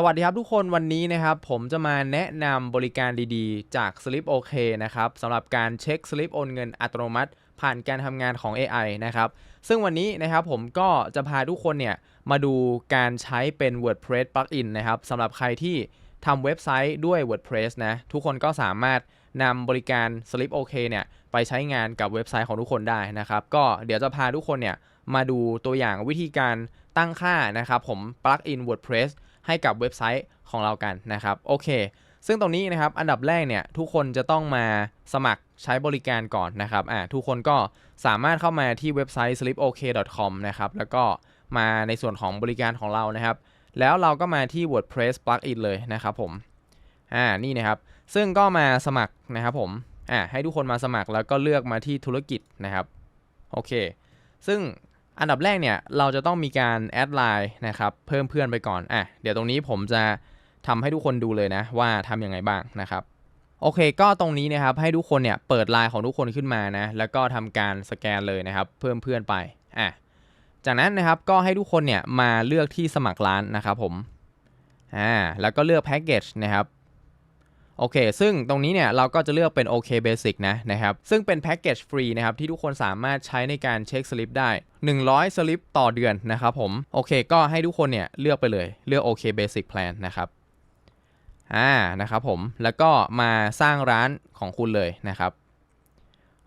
สวัสดีครับทุกคนวันนี้นะครับผมจะมาแนะนำบริการดีๆ จาก Sleep OK นะครับสำหรับการเช็ค Sleep โอนเงินอัตโนมัติ ผ่านการทำงานของ AI นะครับซึ่งวันนี้นะครับผมก็จะพาทุกคนเนี่ยมาดูการใช้เป็น WordPress plugin นะครับสำหรับใครที่ทำเว็บไซต์ด้วย WordPress นะทุกคนก็สามารถนำบริการ Sleep OK เนี่ยไปใช้งานกับเว็บไซต์ของทุกคนได้นะครับก็เดี๋ยวจะพาทุกคนเนี่ยมาดูตัวอย่างวิธีการตั้งค่านะครับผม plugin WordPress ให้กับเว็บไซต์ของเรากันนะครับโอเค ซึ่งตรงนี้นะครับอันดับแรกเนี่ยทุกคนจะต้องมาสมัครใช้บริการก่อนนะครับอ่าทุกคนก็สามารถเข้ามาที่เว็บไซต์ sleepok.com นะครับแล้วก็มาในส่วนของบริการของเรานะครับ แล้วเราก็มาที่ WordPress plugin เลยนะครับผมอ่านี่นะครับซึ่งก็มาสมัครนะครับผมอ่าให้ทุกคนมาสมัครแล้วก็เลือกมาที่ธุรกิจนะครับโอเค ซึ่ง อันดับแรกเนี่ยเราจะต้องมีการแอดไลน์นะครับเพิ่มเพื่อนไปก่อนอะเดี๋ยวตรงนี้ผมจะทำให้ทุกคนดูเลยนะว่าทำยังไงบ้างนะครับโอเค ก็ตรงนี้นะครับให้ทุกคนเนี่ยเปิดไลน์ของทุกคนขึ้นมานะแล้วก็ทำการสแกนเลยนะครับ เพิ่มเพื่อนไปอะจากนั้นนะครับก็ให้ทุกคนเนี่ยมาเลือกที่สมัครร้านนะครับผมอ่าแล้วก็เลือกแพ็กเกจนะครับ โอเค ซึ่งตรงนี้เนี่ยเราก็จะเลือกเป็น OK Basic นะนะครับ ซึ่งเป็นแพ็กเกจฟรีนะครับที่ทุกคนสามารถใช้ในการเช็คสลิปได้ 100 สลิปต่อเดือนนะครับผม โอเค ก็ให้ทุกคนเนี่ยเลือกไปเลย เลือก OK Basic Plan นะครับอ่านะครับผม แล้วก็มาสร้างร้านของคุณเลยนะครับ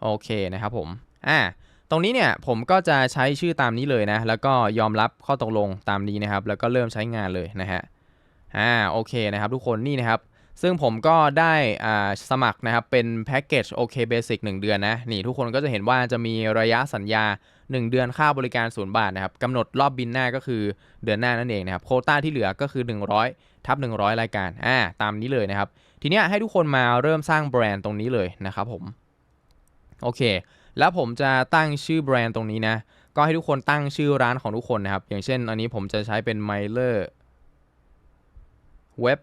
โอเคนะครับผมอ่าตรงนี้เนี่ยผมก็จะใช้ชื่อตามนี้เลยนะ แล้วก็ยอมรับข้อตกลงตามนี้นะครับ แล้วก็เริ่มใช้งานเลยนะฮะอ่าโอเคนะครับทุกคนนี่นะครับ ซึ่งผมก็ได้สมัครนะครับ เป็นแพ็กเกจโอเคเบสิก1เดือนนะ นี่ทุกคนก็จะเห็นว่าจะมีระยะสัญญา 1 เดือนค่าบริการศูนย์บาทนะครับกำหนดรอบบินหน้าก็คือเดือนหน้านั่นเองนะครับ โคต้าที่เหลือก็คือ 100ทับ100 รายการอ่าตามนี้เลยนะครับ ทีนี้ให้ทุกคนมาเริ่มสร้างแบรนด์ตรงนี้เลยนะครับผม โอเค แล้วผมจะตั้งชื่อแบรนด์ตรงนี้นะ ก็ให้ทุกคนตั้งชื่อร้านของทุกคนนะครับ อย่างเช่น อันนี้ผมจะใช้เป็น m y l e r Web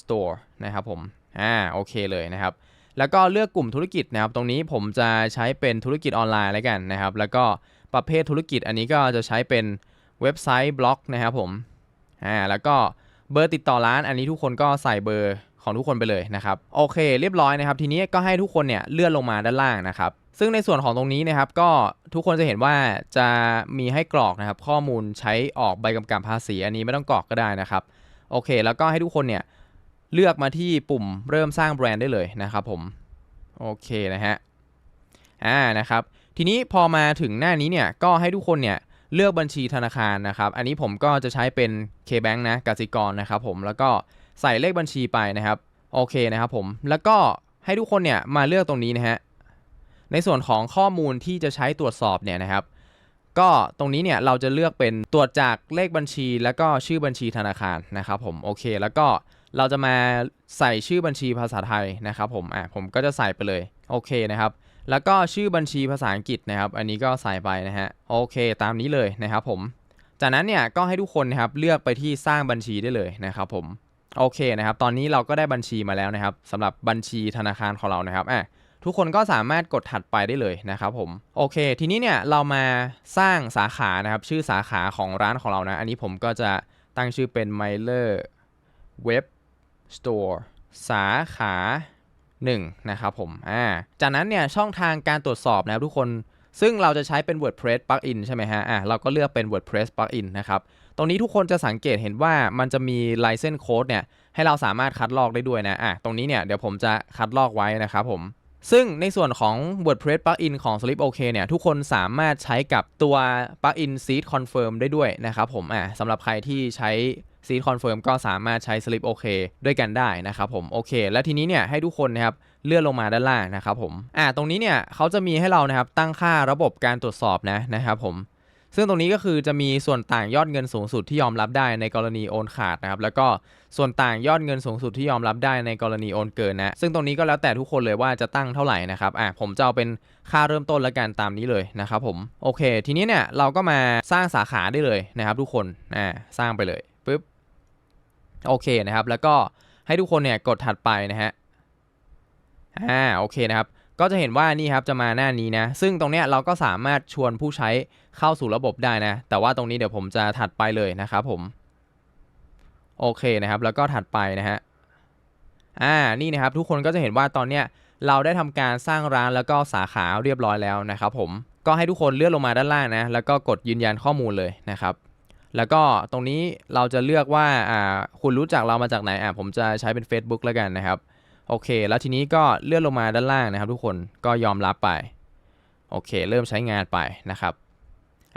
Store นะครับผม อ่า โอเคเลยนะครับ แล้วก็เลือกกลุ่มธุรกิจนะครับ ตรงนี้ผมจะใช้เป็นธุรกิจออนไลน์แล้วกันนะครับ แล้วก็ประเภทธุรกิจอันนี้ก็จะใช้เป็นเว็บไซต์บล็อกนะครับผม อ่า แล้วก็เบอร์ติดต่อร้านอันนี้ทุกคนก็ใส่เบอร์ของทุกคนไปเลยนะครับ โอเค เรียบร้อยนะครับ ทีนี้ก็ให้ทุกคนเนี่ยเลื่อนลงมาด้านล่างนะครับ ซึ่งในส่วนของตรงนี้นะครับ ก็ทุกคนจะเห็นว่าจะมีให้กรอกนะครับ ข้อมูลใช้ออกใบกำกับภาษี อันนี้ไม่ต้องกรอกก็ได้นะครับ โอเค แล้วก็ให้ทุกคนเนี่ย เลือกมาที่ปุ่มเริ่มสร้างแบรนด์ได้เลยนะครับผม โอเคนะฮะ อ่านะครับ ทีนี้พอมาถึงหน้านี้เนี่ยก็ให้ทุกคนเนี่ยเลือกบัญชีธนาคารนะครับ อันนี้ผมก็จะใช้เป็น K-Bank นะกสิกรนะครับผม แล้วก็ใส่เลขบัญชีไปนะครับ โอเคนะครับผม แล้วก็ให้ทุกคนเนี่ยมาเลือกตรงนี้นะฮะ ในส่วนของข้อมูลที่จะใช้ตรวจสอบเนี่ยนะครับ ก็ตรงนี้เนี่ยเราจะเลือกเป็นตรวจจากเลขบัญชี แล้วก็ชื่อบัญชีธนาคารนะครับผม โอเค แล้วก็ เราจะมาใส่ชื่อบัญชีภาษาไทยนะครับผมอะผมก็จะใส่ไปเลยโอเคนะครับ แล้วก็ชื่อบัญชีภาษาอังกฤษนะครับ อันนี้ก็ใส่ไปนะฮะโอเค ตามนี้เลยนะครับผม จากนั้นเนี่ยก็ให้ทุกคนนะครับเลือกไปที่สร้างบัญชีได้เลยนะครับผมโอเคนะครับ ตอนนี้เราก็ได้บัญชีมาแล้วนะครับสำหรับบัญชีธนาคารของเรานะครับอะทุกคนก็สามารถกดถัดไปได้เลยนะครับผมโอเค ทีนี้เนี่ยเรามาสร้างสาขานะครับ ชื่อสาขาของร้านของเรานะ อันนี้ผมก็จะตั้งชื่อเป็น m y l e r Web Store สาขา1นะครับผม อ่า จากนั้นเนี่ยช่องทางการตรวจสอบนะครับทุกคน ซึ่งเราจะใช้เป็น WordPress plugin ใช่ไหมฮะ อ่าเราก็เลือกเป็น WordPress plugin นะครับ ตรงนี้ทุกคนจะสังเกตเห็นว่ามันจะมี license code เนี่ย ให้เราสามารถคัดลอกได้ด้วยนะ อะตรงนี้เนี่ยเดี๋ยวผมจะคัดลอกไว้นะครับผม ซึ่งในส่วนของ WordPress plugin ของ Sleep OK เนี่ย ทุกคนสามารถใช้กับตัว plugin Seed Confirm ได้ด้วยนะครับผม อ่าสำหรับใครที่ใช้ Seed Confirm ก็สามารถใช้ Sleep OK ด้วยกันได้นะครับผมโอเค แล้วทีนี้เนี่ยให้ทุกคนนะครับเลื่อนลงมาด้านล่างนะครับผมอ่าตรงนี้เนี่ยเขาจะมีให้เรานะครับตั้งค่าระบบการตรวจสอบนะนะครับผมซึ่งตรงนี้ก็คือจะมีส่วนต่างยอดเงินสูงสุดที่ยอมรับได้ในกรณีโอนขาดนะครับแล้วก็ส่วนต่างยอดเงินสูงสุดที่ยอมรับได้ในกรณีโอนเกินนะซึ่งตรงนี้ก็แล้วแต่ทุกคนเลยว่าจะตั้งเท่าไหร่นะครับอะผมจะเอาเป็นค่าเริ่มต้นละกันตามนี้เลยนะครับผมโอเค ทีนี้เนี่ยเราก็มาสร้างสาขาได้เลยนะครับทุกคนอ่าสร้างไปเลย โอเคนะครับ แล้วก็ให้ทุกคนเนี่ยกดถัดไปนะฮะอ่าโอเคนะครับก็จะเห็นว่านี่ครับจะมาหน้านี้นะ ซึ่งตรงเนี้ยเราก็สามารถชวนผู้ใช้เข้าสู่ระบบได้นะ แต่ว่าตรงนี้เดี๋ยวผมจะถัดไปเลยนะครับผม โอเคนะครับ แล้วก็ถัดไปนะฮะอ่านี่นะครับทุกคนก็จะเห็นว่าตอนเนี้ยเราได้ทำการสร้างร้านแล้วก็สาขาเรียบร้อยแล้วนะครับผมก็ให้ทุกคนเลื่อนลงมาด้านล่างนะ แล้วก็กดยืนยันข้อมูลเลยนะครับ แล้วก็ตรงนี้เราจะเลือกว่าอ่าคุณรู้จักเรามาจากไหนอะผมจะใช้เป็น Facebook แล้วกันนะครับ โอเค แล้วทีนี้ก็เลื่อนลงมาด้านล่างนะครับ ทุกคนก็ยอมรับไป โอเค เริ่มใช้งานไปนะครับ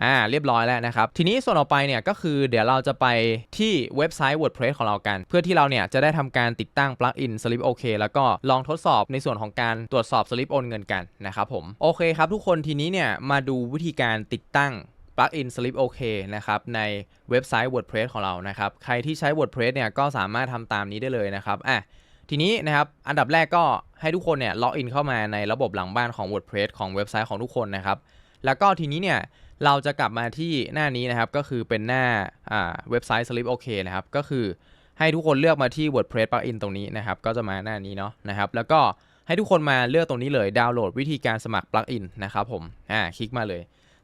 อ่าเรียบร้อยแล้วนะครับ ทีนี้ส่วนต่อไปเนี่ยก็คือเดี๋ยวเราจะไปที่เว็บไซต์ WordPress ของเรากัน เพื่อที่เราเนี่ยจะได้ทำการติดตั้ง plugin Slip OK แล้วก็ลองทดสอบในส่วนของการตรวจสอบ Slip โอนเงินกันนะครับผมโอเคครับทุกคนทีนี้เนี่ยมาดูวิธีการติดตั้ง plugin Slip OK นะครับในเว็บไซต์ WordPress ของเรานะครับใครที่ใช้ WordPress เนี่ยก็สามารถทำตามนี้ได้เลยนะครับอะทีนี้นะครับอันดับแรกก็ให้ทุกคนเนี่ยล็อกอินเข้ามาในระบบหลังบ้านของ WordPress ของเว็บไซต์ของทุกคนนะครับแล้วก็ทีนี้เนี่ยเราจะกลับมาที่หน้านี้นะครับก็คือเป็นหน้าอ่าเว็บไซต์ Slip OK นะครับก็คือให้ทุกคนเลือกมาที่ WordPress plugin ตรงนี้นะครับก็จะมาหน้านี้เนาะนะครับแล้วก็ให้ทุกคนมาเลือกตรงนี้เลยดาวน์โหลดวิธีการสมัคร plugin นะครับผมอ่าคลิกมาเลย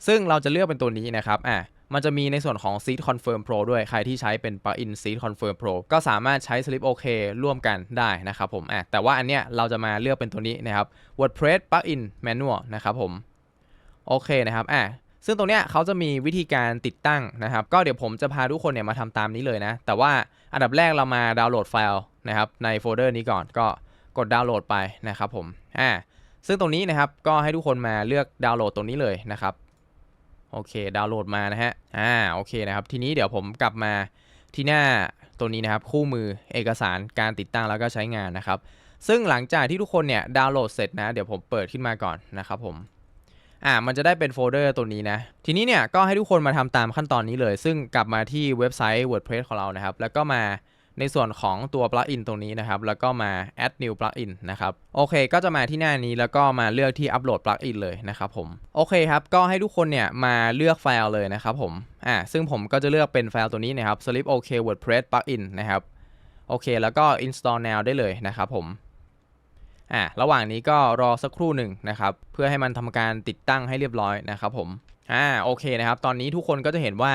ซึ่งเราจะเลือกเป็นตัวนี้นะครับอะมันจะมีในส่วนของ Seed Confirm Pro ด้วยใครที่ใช้เป็น plugin Seed Confirm Pro ก็สามารถใช้ Slip OK ร่วมกันได้นะครับผมอะแต่ว่าอันเนี้ยเราจะมาเลือกเป็นตัวนี้นะครับ WordPress plugin manual นะครับผมโอเคนะครับอะซึ่งตรงเนี้ยเขาจะมีวิธีการติดตั้งนะครับ ก็เดี๋ยวผมจะพาทุกคนเนี่ยมาทำตามนี้เลยนะ แต่ว่าอันดับแรกเรามาดาวน์โหลดไฟล์นะครับในโฟลเดอร์นี้ก่อนก็กดดาวน์โหลดไปนะครับผมอ่าซึ่งตรงนี้นะครับก็ให้ทุกคนมาเลือกดาวน์โหลดตรงนี้เลยนะครับ โอเค ดาวน์โหลดมานะฮะ อ่า โอเคนะครับ ทีนี้เดี๋ยวผมกลับมาที่หน้าตัวนี้นะครับ คู่มือเอกสารการติดตั้งแล้วก็ใช้งานนะครับ ซึ่งหลังจากที่ทุกคนเนี่ยดาวน์โหลดเสร็จนะ เดี๋ยวผมเปิดขึ้นมาก่อนนะครับผม อ่า มันจะได้เป็นโฟลเดอร์ตัวนี้นะ ทีนี้เนี่ยก็ให้ทุกคนมาทำตามขั้นตอนนี้เลย ซึ่งกลับมาที่เว็บไซต์ WordPress ของเรานะครับ แล้วก็มา ในส่วนของตัว plugin ตรงนี้นะครับ แล้วก็มา add new plugin นะครับ โอเค ก็จะมาที่หน้านี้แล้วก็มาเลือกที่ upload plugin เลยนะครับผม โอเคครับ ก็ให้ทุกคนเนี่ยมาเลือกไฟล์เลยนะครับผม อ่า ซึ่งผมก็จะเลือกเป็นไฟล์ตัวนี้นะครับ slip ok wordpress plugin นะครับ โอเค แล้วก็ install now ได้เลยนะครับผม อ่า ระหว่างนี้ก็รอสักครู่หนึ่งนะครับ เพื่อให้มันทำการติดตั้งให้เรียบร้อยนะครับผม อ่า โอเคนะครับ ตอนนี้ทุกคนก็จะเห็นว่า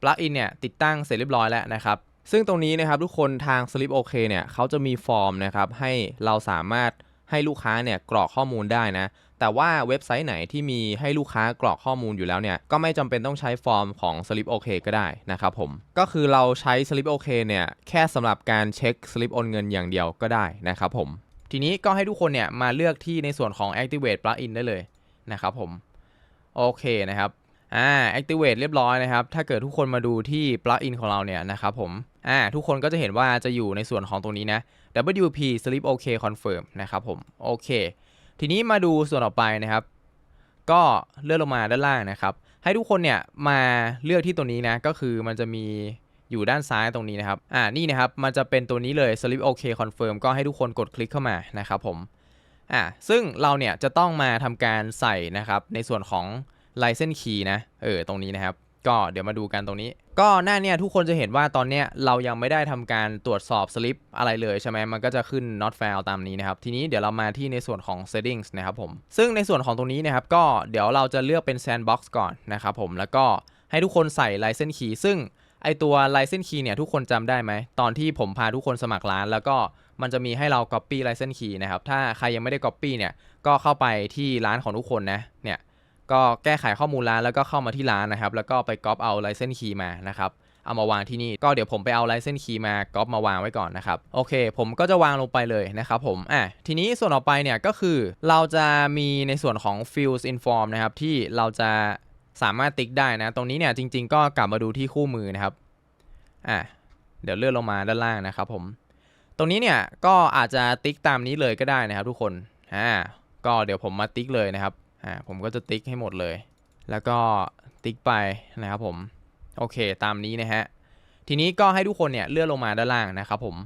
plugin เนี่ยติดตั้งเสร็จเรียบร้อยแล้วนะครับ ซึ่งตรงนี้นะครับทุกคนทาง Slip OK เนี่ยเขาจะมีฟอร์มนะครับให้เราสามารถให้ลูกค้าเนี่ยกรอกข้อมูลได้นะ แต่ว่าเว็บไซต์ไหนที่มีให้ลูกค้ากรอกข้อมูลอยู่แล้วเนี่ย ก็ไม่จำเป็นต้องใช้ฟอร์มของ Slip OK ก็ได้นะครับผม ก็คือเราใช้ Slip OK เนี่ยแค่สำหรับการเช็ค Slip โอนเงินอย่างเดียวก็ได้นะครับผม ทีนี้ก็ให้ทุกคนเนี่ยมาเลือกที่ในส่วนของ activate plugin ได้เลยนะครับผม โอเคนะครับ อ่า activate เรียบร้อยนะครับ ถ้าเกิดทุกคนมาดูที่ plugin ของเราเนี่ยนะครับผม อ่า ทุกคนก็จะเห็นว่าจะอยู่ในส่วนของตรงนี้นะ WP Sleep OK Confirm นะครับผม โอเค ทีนี้มาดูส่วนต่อไปนะครับ ก็เลื่อนลงมาด้านล่างนะครับ ให้ทุกคนเนี่ยมาเลือกที่ตัวนี้นะ ก็คือมันจะมีอยู่ด้านซ้ายตรงนี้นะครับ อ่า นี่นะครับ มันจะเป็นตัวนี้เลย Sleep OK Confirm ก็ให้ทุกคนกดคลิกเข้ามานะครับผม อ่า ซึ่งเราเนี่ยจะต้องมาทำการใส่นะครับในส่วนของ license key นะ เออ ตรงนี้นะครับ ก็เดี๋ยวมาดูกันตรงนี้ ก็หน้าเนี่ยทุกคนจะเห็นว่าตอนเนี้ยเรายังไม่ได้ทำการตรวจสอบสลิปอะไรเลยใช่ไหมมันก็จะขึ้น not fail ตามนี้นะครับ ทีนี้เดี๋ยวเรามาที่ในส่วนของ settings นะครับผม ซึ่งในส่วนของตรงนี้นะครับ ก็เดี๋ยวเราจะเลือกเป็น sandbox ก่อนนะครับผม แล้วก็ให้ทุกคนใส่ license key ซึ่งไอตัว license key เนี่ยทุกคนจำได้ไหม ตอนที่ผมพาทุกคนสมัครร้าน แล้วก็มันจะมีให้เรา copy license key นะครับ ถ้าใครยังไม่ได้ copy เนี่ย ก็เข้าไปที่ร้านของทุกคนนะ เนี่ย ก็แก้ไขข้อมูลร้านแล้วก็เข้ามาที่ร้านนะครับ แล้วก็ไปก๊อปเอา license key มานะครับเอามาวางที่นี่ก็เดี๋ยวผมไปเอา license key มาก๊อปมาวางไว้ก่อนนะครับโอเค ผมก็จะวางลงไปเลยนะครับผมอะทีนี้ส่วนต่อไปเนี่ยก็คือเราจะมีในส่วนของ fields in form นะครับที่เราจะสามารถติ๊กได้นะ ตรงนี้เนี่ยจริง ๆ ก็กลับมาดูที่คู่มือนะครับอะเดี๋ยวเลื่อนลงมาด้านล่างนะครับผม ตรงนี้เนี่ยก็อาจจะติ๊กตามนี้เลยก็ได้นะครับทุกคนอ่าก็เดี๋ยวผมมาติ๊กเลยนะครับ อ่าผมก็จะติ๊กให้หมดเลย แล้วก็ติ๊กไปนะครับผม โอเคตามนี้นะฮะ ทีนี้ก็ให้ทุกคนเนี่ยเลื่อนลงมาด้านล่างนะครับผม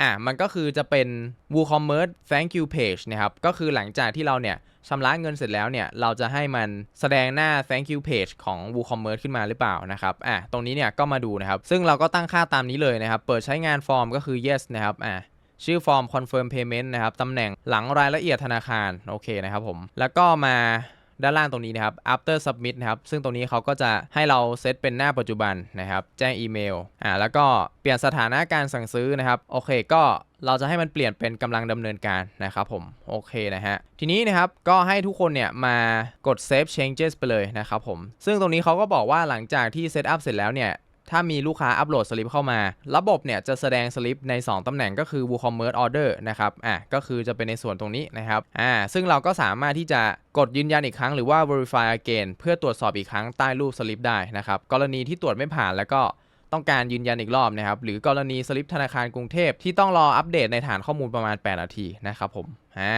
อ่ามันก็คือจะเป็น WooCommerce Thank You Page นะครับ ก็คือหลังจากที่เราเนี่ยชำระเงินเสร็จแล้วเนี่ย เราจะให้มันแสดงหน้า Thank You Page ของ WooCommerce ขึ้นมาหรือเปล่านะครับ อะ ตรงนี้เนี่ยก็มาดูนะครับ ซึ่งเราก็ตั้งค่าตามนี้เลยนะครับ เปิดใช้งานฟอร์มก็คือ yes นะครับ อะ ชื่อฟอร์ม confirm payment นะครับตำแหน่งหลังรายละเอียดธนาคารโอเคนะครับผม แล้วก็มาด้านล่างตรงนี้นะครับ after submit นะครับ ซึ่งตรงนี้เขาก็จะให้เราเซตเป็นหน้าปัจจุบันนะครับ แจ้งอีเมล อ่า แล้วก็เปลี่ยนสถานะการสั่งซื้อนะครับ โอเค ก็เราจะให้มันเปลี่ยนเป็นกำลังดำเนินการนะครับผม โอเคนะฮะ ทีนี้นะครับ ก็ให้ทุกคนเนี่ยมากด save changes ไปเลยนะครับผม ซึ่งตรงนี้เขาก็บอกว่าหลังจากที่เซตอัพเสร็จแล้วเนี่ย ถ้ามีลูกค้าอัปโหลดสลิปเข้ามา ระบบเนี่ยจะแสดงสลิปใน 2 ตำแหน่งก็คือ WooCommerce Order นะครับอะก็คือจะเป็นในส่วนตรงนี้นะครับอ่าซึ่งเราก็สามารถที่จะกดยืนยันอีกครั้งหรือว่า Verify again เพื่อตรวจสอบอีกครั้งใต้รูปสลิปได้นะครับกรณีที่ตรวจไม่ผ่านแล้วก็ต้องการยืนยันอีกรอบนะครับหรือกรณีสลิปธนาคารกรุงเทพที่ต้องรออัปเดตในฐานข้อมูลประมาณ 8 นาทีนะครับผมอ่า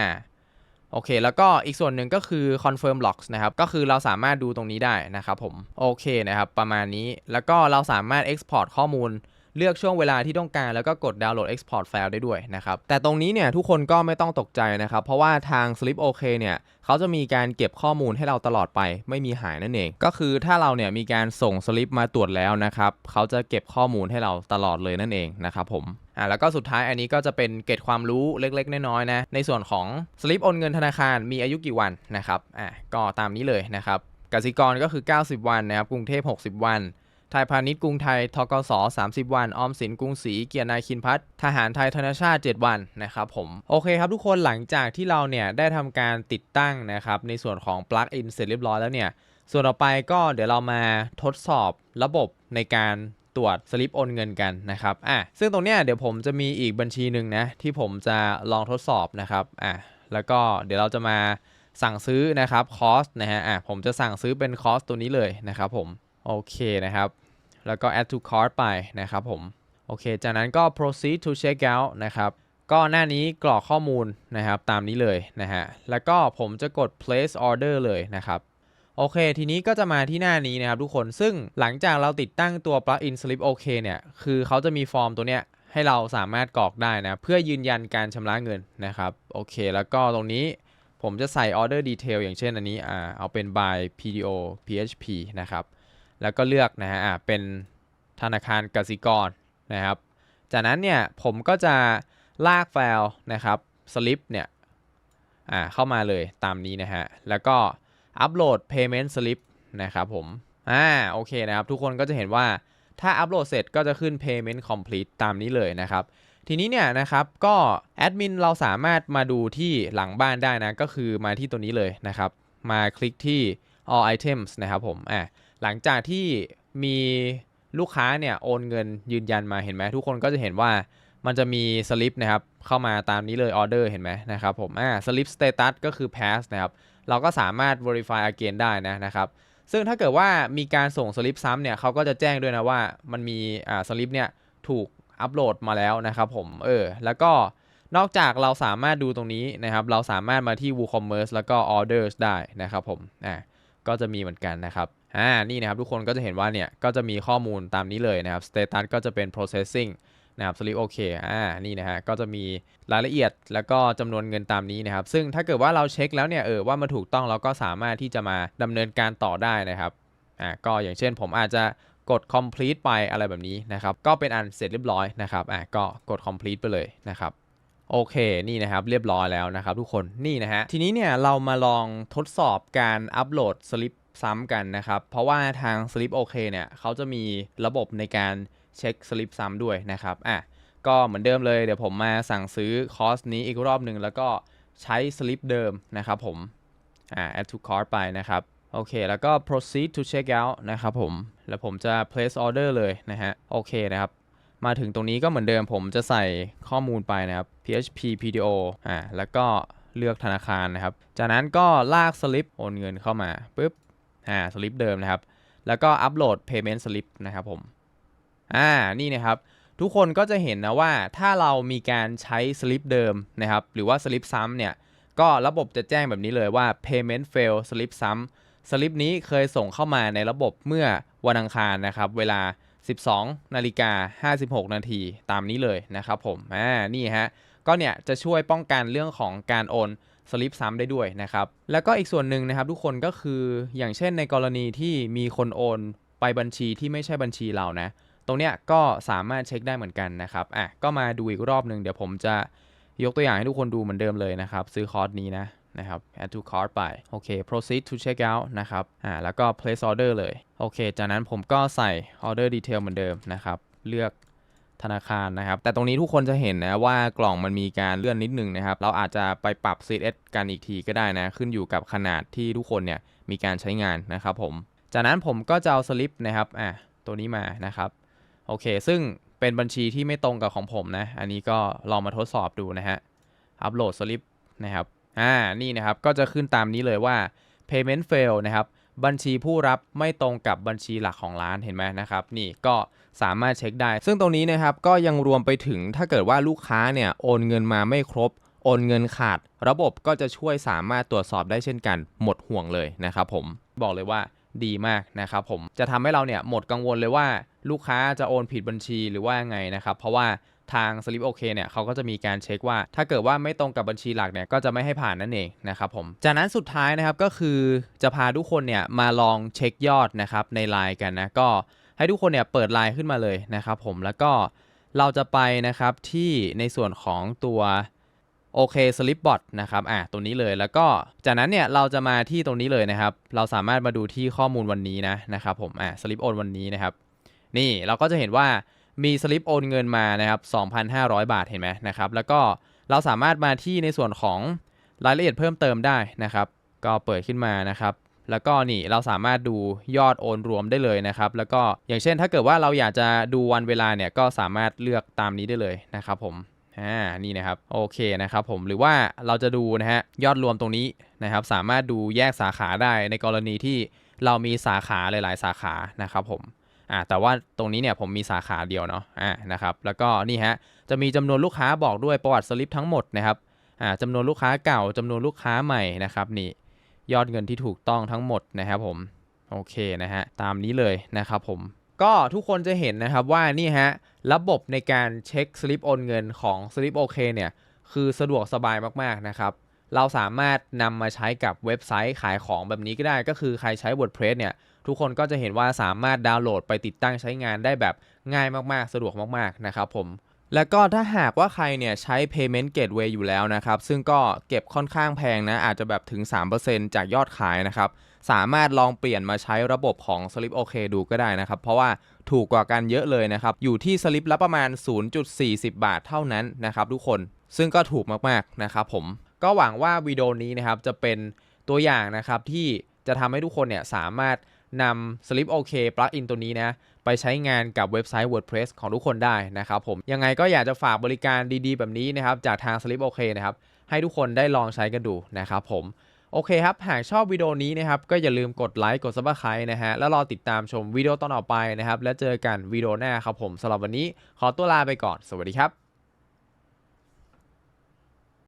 โอเค แล้วก็อีกส่วนหนึ่งก็คือ confirm logs นะครับ ก็คือเราสามารถดูตรงนี้ได้นะครับผม โอเคนะครับ ประมาณนี้ แล้วก็เราสามารถ export ข้อมูลเลือกช่วงเวลาที่ต้องการแล้วก็กดดาวน์โหลด export file ได้ด้วยนะครับ แต่ตรงนี้เนี่ยทุกคนก็ไม่ต้องตกใจนะครับ เพราะว่าทาง Sleep OK เนี่ยเขาจะมีการเก็บข้อมูลให้เราตลอดไป ไม่มีหายนั่นเอง ก็คือถ้าเราเนี่ยมีการส่งสลิปมาตรวจแล้วนะครับเขาจะเก็บข้อมูลให้เราตลอดเลยนั่นเองนะครับผม อ่าแล้วก็สุดท้ายอันนี้ก็จะเป็นเกร็ดความรู้เล็กๆ น้อยๆนะ ในส่วนของสลิปโอนเงินธนาคารมีอายุกี่วันนะครับอ่าก็ตามนี้เลยนะครับกสิกรก็คือ 90 วันนะครับกรุงเทพ 60 วันไทยพาณิชย์กรุงไทยทกส30 วัน ออมสินกรุงศรีเกียรตินายคินพัฒน์ทหารไทยธนชาติ 7 วันนะครับผม โอเคครับทุกคนหลังจากที่เราเนี่ยได้ทำการติดตั้งนะครับในส่วนของ plug in เสร็จเรียบร้อยแล้วเนี่ย ส่วนต่อไปก็เดี๋ยวเรามาทดสอบระบบในการ ตรวจสลิปโอนเงินกันนะครับอะซึ่งตรงเนี้ยเดี๋ยวผมจะมีอีกบัญชีหนึ่งนะที่ผมจะลองทดสอบนะครับอะแล้วก็เดี๋ยวเราจะมาสั่งซื้อนะครับคอสนะฮะอะผมจะสั่งซื้อเป็นคอสตัวนี้เลยนะครับผมโอเคนะครับ แล้วก็ add to cart ไปนะครับผมโอเค จากนั้นก็ proceed to check out นะครับก็หน้านี้กรอกข้อมูลนะครับตามนี้เลยนะฮะแล้วก็ผมจะกด place order เลยนะครับ โอเค ทีนี้ก็จะมาที่หน้านี้นะครับทุกคนซึ่งหลังจากเราติดตั้งตัว plugin slip OK เนี่ย คือเขาจะมีฟอร์มตัวเนี้ยให้เราสามารถกรอกได้นะ เพื่อยืนยันการชำระเงินนะครับ โอเค แล้วก็ตรงนี้ผมจะใส่ order detail อย่างเช่นอันนี้อ่าเอาเป็น by PDO PHP นะครับ แล้วก็เลือกนะฮะอ่าเป็นธนาคารกสิกรนะครับ จากนั้นเนี่ยผมก็จะลากไฟล์นะครับ slip เนี่ยอ่าเข้ามาเลยตามนี้นะฮะแล้วก็ อัปโหลด payment slip นะครับผม อ่า โอเคนะครับ ทุกคนก็จะเห็นว่าถ้าอัปโหลดเสร็จก็จะขึ้น payment complete ตามนี้เลยนะครับ ทีนี้เนี่ยนะครับก็แอดมินเราสามารถมาดูที่หลังบ้านได้นะ ก็คือมาที่ตัวนี้เลยนะครับ มาคลิกที่ all items นะครับผม อ่าหลังจากที่มีลูกค้าเนี่ยโอนเงินยืนยันมาเห็นไหมทุกคนก็จะเห็นว่ามันจะมีสลิปนะครับเข้ามาตามนี้เลยออเดอร์เห็นไหมนะครับผมอ่าสลิปสเตตัสก็คือ pass นะครับ เราก็สามารถ verify again ได้นะนะครับ ซึ่งถ้าเกิดว่ามีการส่งสลิปซ้ำเนี่ยเขาก็จะแจ้งด้วยนะว่ามันมีอ่าสลิปเนี่ยถูกอัปโหลดมาแล้วนะครับผมเออแล้วก็นอกจากเราสามารถดูตรงนี้นะครับ เราสามารถมาที่ WooCommerce แล้วก็ Orders ได้นะครับผมอ่าก็จะมีเหมือนกันนะครับอ่านี่นะครับทุกคนก็จะเห็นว่าเนี่ยก็จะมีข้อมูลตามนี้เลยนะครับ status ก็จะเป็น processing นะครับ slip OK อ่านี่นะฮะก็จะมีรายละเอียดแล้วก็จำนวนเงินตามนี้นะครับ ซึ่งถ้าเกิดว่าเราเช็คแล้วเนี่ยเออว่ามันถูกต้องเราก็สามารถที่จะมาดำเนินการต่อได้นะครับอ่าก็อย่างเช่นผมอาจจะกด complete ไปอะไรแบบนี้นะครับ ก็เป็นอันเสร็จเรียบร้อยนะครับอ่าก็กด complete ไปเลยนะครับโอเค นี่นะครับเรียบร้อยแล้วนะครับทุกคนนี่นะฮะทีนี้เนี่ยเรามาลองทดสอบการอัปโหลดสลิปซ้ำกันนะครับ เพราะว่าทาง Sleep OK เนี่ยเขาจะมีระบบในการ เช็คสลิปซ้ำด้วยนะครับอะก็เหมือนเดิมเลยเดี๋ยวผมมาสั่งซื้อคอร์สนี้อีกรอบหนึ่งแล้วก็ใช้สลิปเดิมนะครับผมอ่า add to cart ไปนะครับโอเค แล้วก็ proceed to check out นะครับผม แล้วผมจะ place order เลยนะฮะ โอเคนะครับ มาถึงตรงนี้ก็เหมือนเดิมผมจะใส่ข้อมูลไปนะครับ PHP PDO อ่า แล้วก็เลือกธนาคารนะครับ จากนั้นก็ลากสลิปโอนเงินเข้ามาปุ๊บ อ่า สลิปเดิมนะครับ แล้วก็อัปโหลด payment slip นะครับผม อ่านี่นะครับทุกคนก็จะเห็นนะว่าถ้าเรามีการใช้สลิปเดิมนะครับหรือว่าสลิปซ้ำเนี่ยก็ระบบจะแจ้งแบบนี้เลยว่า payment fail สลิปซ้ำสลิปนี้เคยส่งเข้ามาในระบบเมื่อวันอังคารนะครับเวลา 12 นาฬิกา 56 นาทีตามนี้เลยนะครับผมอ่านี่ฮะก็เนี่ยจะช่วยป้องกันเรื่องของการโอนสลิปซ้ำได้ด้วยนะครับแล้วก็อีกส่วนหนึ่งนะครับทุกคนก็คืออย่างเช่นในกรณีที่มีคนโอนไปบัญชีที่ไม่ใช่บัญชีเรานะ ตรงเนี้ยก็สามารถเช็คได้เหมือนกันนะครับอะก็มาดูอีกรอบหนึ่งเดี๋ยวผมจะยกตัวอย่างให้ทุกคนดูเหมือนเดิมเลยนะครับ ซื้อคอร์สนี้นะนะครับ add to cart ไป โอเค proceed to check out นะครับ อ่า แล้วก็ place order เลย โอเค จากนั้นผมก็ใส่ order detail เหมือนเดิมนะครับ เลือกธนาคารนะครับ แต่ตรงนี้ทุกคนจะเห็นนะว่ากล่องมันมีการเลื่อนนิดนึงนะครับ เราอาจจะไปปรับ CSS กันอีกทีก็ได้นะ ขึ้นอยู่กับขนาดที่ทุกคนเนี่ยมีการใช้งานนะครับผม จากนั้นผมก็จะเอาสลิปนะครับ อะตัวนี้มานะครับ โอเค ซึ่งเป็นบัญชีที่ไม่ตรงกับของผมนะ อันนี้ก็ลองมาทดสอบดูนะฮะ อัปโหลดสลิปนะครับ อ่า นี่นะครับ ก็จะขึ้นตามนี้เลยว่า payment fail นะครับ บัญชีผู้รับไม่ตรงกับบัญชีหลักของร้านเห็นไหมนะครับ นี่ก็สามารถเช็คได้ ซึ่งตรงนี้นะครับ ก็ยังรวมไปถึงถ้าเกิดว่าลูกค้าเนี่ยโอนเงินมาไม่ครบ โอนเงินขาด ระบบก็จะช่วยสามารถตรวจสอบได้เช่นกัน หมดห่วงเลยนะครับผม บอกเลยว่าดีมากนะครับผม จะทำให้เราเนี่ยหมดกังวลเลยว่า ลูกค้าจะโอนผิดบัญชีหรือว่าไงนะครับ เพราะว่าทาง Slip OK เคเนี่ยเขาก็จะมีการเช็คว่า ถ้าเกิดว่าไม่ตรงกับบัญชีหลักเนี่ยก็จะไม่ให้ผ่านนั่นเองนะครับผมจากนั้นสุดท้ายนะครับก็คือจะพาทุกคนเนี่ยมาลองเช็คยอดนะครับในไลน์กันนะก็ให้ทุกคนเนี่ยเปิดไลน์ขึ้นมาเลยนะครับผมแล้วก็เราจะไปนะครับที่ในส่วนของตัวโอเค Slipbot นะครับอะตัวนี้เลยแล้วก็จากนั้นเนี่ยเราจะมาที่ตรงนี้เลยนะครับ เราสามารถมาดูที่ข้อมูลวันนี้นะนะครับผมอะสลิปโอนวันนี้นะครับ นี่เราก็จะเห็นว่ามีสลิปโอนเงินมานะครับ 2,500 บาทเห็นไหมนะครับ แล้วก็เราสามารถมาที่ในส่วนของรายละเอียดเพิ่มเติมได้นะครับ ก็เปิดขึ้นมานะครับ แล้วก็นี่เราสามารถดูยอดโอนรวมได้เลยนะครับ แล้วก็อย่างเช่นถ้าเกิดว่าเราอยากจะดูวันเวลาเนี่ยก็สามารถเลือกตามนี้ได้เลยนะครับผมอ่านี่นะครับโอเคนะครับผมหรือว่าเราจะดูนะฮะยอดรวมตรงนี้นะครับ สามารถดูแยกสาขาได้ในกรณีที่เรามีสาขาหลาย ๆ สาขานะครับผม อ่าแต่ว่าตรงนี้เนี่ยผมมีสาขาเดียวเนาะอ่านะครับแล้วก็นี่ฮะจะมีจำนวนลูกค้าบอกด้วยประวัติสลิปทั้งหมดนะครับอ่าจำนวนลูกค้าเก่าจำนวนลูกค้าใหม่นะครับนี่ยอดเงินที่ถูกต้องทั้งหมดนะครับผมโอเคนะฮะตามนี้เลยนะครับผมก็ทุกคนจะเห็นนะครับว่านี่ฮะระบบในการเช็คสลิปโอนเงินของ Slip OK เนี่ยคือสะดวกสบายมากๆนะครับเราสามารถนำมาใช้กับเว็บไซต์ขายของแบบนี้ก็ได้ ก็คือใครใช้ WordPress เนี่ย ทุกคนก็จะเห็นว่าสามารถดาวน์โหลดไปติดตั้งใช้งานได้แบบง่ายมากๆ สะดวกมากๆ นะครับผมแล้วก็ถ้าหากว่าใครเนี่ยใช้ payment gateway อยู่แล้วนะครับ ซึ่งก็เก็บค่อนข้างแพงนะ อาจจะแบบถึง 3%จากยอดขายนะครับ สามารถลองเปลี่ยนมาใช้ระบบของ Slip OK ดูก็ได้นะครับ เพราะว่าถูกกว่ากันเยอะเลยนะครับ อยู่ที่สลิปละประมาณ 0.40 บาทเท่านั้นนะครับทุกคน ซึ่งก็ถูกมากๆนะครับผม ก็หวังว่าวิดีโอนี้นะครับจะเป็นตัวอย่างนะครับที่จะทำให้ทุกคนเนี่ยสามารถ นำ Slip OK plugin ตัวนี้นะ ไปใช้งานกับเว็บไซต์ WordPress ของทุกคนได้นะครับผม ยังไงก็อยากจะฝากบริการดีๆ แบบนี้นะครับ จากทาง Slip OK นะครับ ให้ทุกคนได้ลองใช้กันดูนะครับผม โอเคครับ หากชอบวิดีโอนี้นะครับ ก็อย่าลืมกดไลค์ กด subscribe นะฮะ แล้วรอติดตามชมวิดีโอตอนต่อไปนะครับ แล้วเจอกันวิดีโอหน้าครับผมสำหรับวันนี้ขอตัวลาไปก่อน สวัสดีครับ